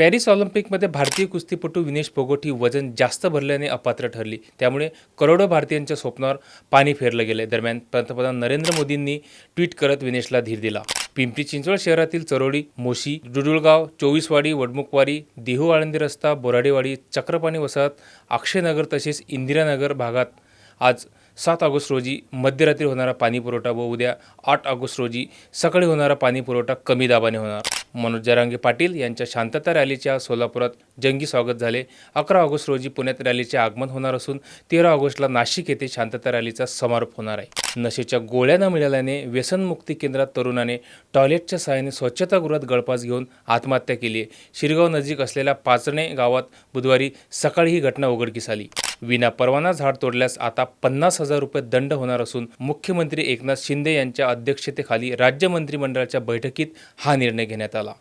Paris ऑलिम्पिकमध्ये भारतीय कुस्तीपटू विनेश फोगट वजन जास्त भरल्याने अपात्र ठरली. त्यामुळे करोडो भारतीयांच्या स्वप्नावर पाणी फेरलं गेलं दरम्यान पंतप्रधान नरेंद्र मोदींनी ट्विट करत विनेशला धीर दिला. पिंपरी चिंचवड शहरातील चरोडी मोशी डुडुळगाव चोवीसवाडी वडमुखवाडी देहू आळंदी रस्ता बोराडेवाडी चक्रपाणी वसाहत अक्षयनगर तसेच इंदिरानगर भागात आज सात ऑगस्ट रोजी मध्यरात्री होणारा पाणी पुरवठा व उद्या आठ ऑगस्ट रोजी सकाळी होणारा पाणी पुरवठा कमी दाबाने होणार. मनोज जरांगे पाटील यांच्या शांतता रॅलीच्या सोलापुरात जंगी स्वागत झाले. अकरा ऑगस्ट रोजी पुण्यात रॅलीचे आगमन होणार असून तेरा ऑगस्टला नाशिक येथे शांतता रॅलीचा समारोप होणार आहे. नशेच्या गोळ्या न मिळाल्याने व्यसनमुक्ती केंद्रात तरुणाने टॉयलेटच्या सहाय्याने स्वच्छतागृहात गळफास घेऊन आत्महत्या केली आहे. शिरगाव नजीक असलेल्या पाचणे गावात बुधवारी सकाळी ही घटना उघडकीस आली. विना परवाना झाड तोडल्यास आता पन्नास हजार रुपये दंड होणार असून मुख्यमंत्री एकनाथ शिंदे यांच्या अध्यक्षतेखाली राज्य मंत्रिमंडळाच्या बैठकीत हा निर्णय घेण्यात आला.